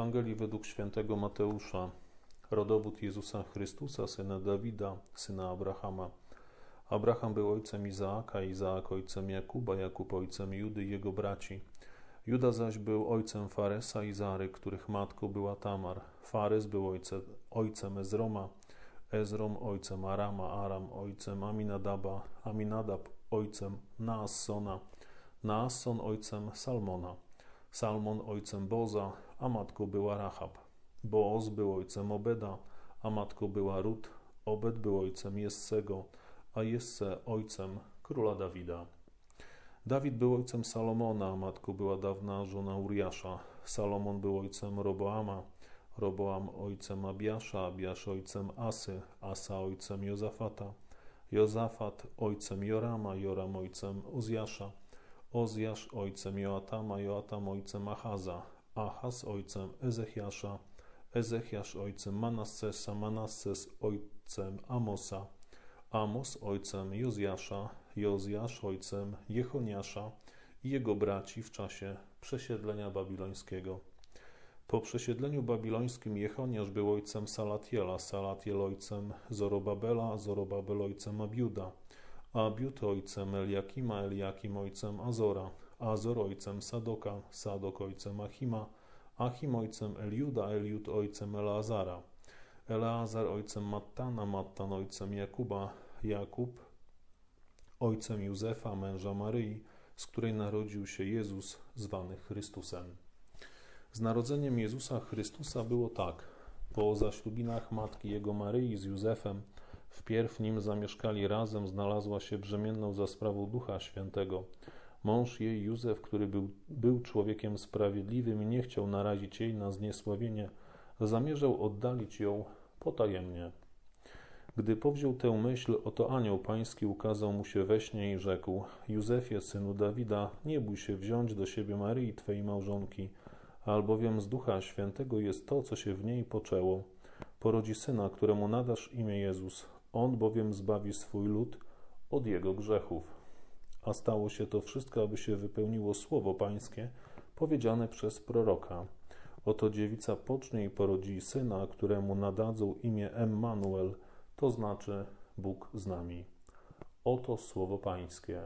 Ewangelii według świętego Mateusza. Rodowód Jezusa Chrystusa, syna Dawida, syna Abrahama. Abraham był ojcem Izaaka, Izaak ojcem Jakuba, Jakub ojcem Judy i jego braci. Juda zaś był ojcem Faresa i Zary, których matką była Tamar. Fares był ojcem, ojcem Ezroma, Ezrom ojcem Arama, Aram ojcem Aminadaba, Aminadab ojcem Naassona, Naasson ojcem Salmona. Salmon ojcem Boza, a matką była Rahab. Boaz był ojcem Obeda, a matką była Rut. Obed był ojcem Jessego, a Jesse ojcem króla Dawida. Dawid był ojcem Salomona, a matką była dawna żona Uriasza. Salomon był ojcem Roboama, Roboam ojcem Abiasza, Abiasz ojcem Asy, Asa ojcem Jozafata, Jozafat ojcem Jorama, Joram ojcem Uzjasza, Ozjasz ojcem Joatama, Joatam ojcem Achaza, Achaz ojcem Ezechiasza, Ezechiasz ojcem Manassesa, Manasses ojcem Amosa, Amos ojcem Jozjasza, Jozjasz ojcem Jechoniasza i jego braci w czasie przesiedlenia babilońskiego. Po przesiedleniu babilońskim Jechoniasz był ojcem Salatiela, Salatiel ojcem Zorobabela, Zorobabel ojcem Abiuda, Abiud ojcem Eliakima, Eliakim ojcem Azora, Azor ojcem Sadoka, Sadok ojcem Achima, Achim ojcem Eliuda, Eliud ojcem Eleazara, Eleazar ojcem Mattana, Mattan ojcem Jakuba, Jakub ojcem Józefa, męża Maryi, z której narodził się Jezus, zwany Chrystusem. Z narodzeniem Jezusa Chrystusa było tak. Po zaślubinach matki jego Maryi z Józefem, wpierw nim zamieszkali razem, znalazła się brzemienną za sprawą Ducha Świętego. Mąż jej, Józef, który był, był człowiekiem sprawiedliwym i nie chciał narazić jej na zniesławienie, zamierzał oddalić ją potajemnie. Gdy powziął tę myśl, oto anioł pański ukazał mu się we śnie i rzekł: Józefie, synu Dawida, nie bój się wziąć do siebie Maryi, twojej małżonki, albowiem z Ducha Świętego jest to, co się w niej poczęło. Porodzi syna, któremu nadasz imię Jezus. On bowiem zbawi swój lud od jego grzechów. A stało się to wszystko, aby się wypełniło słowo pańskie, powiedziane przez proroka. Oto dziewica pocznie i porodzi syna, któremu nadadzą imię Emmanuel, to znaczy Bóg z nami. Oto słowo Pańskie.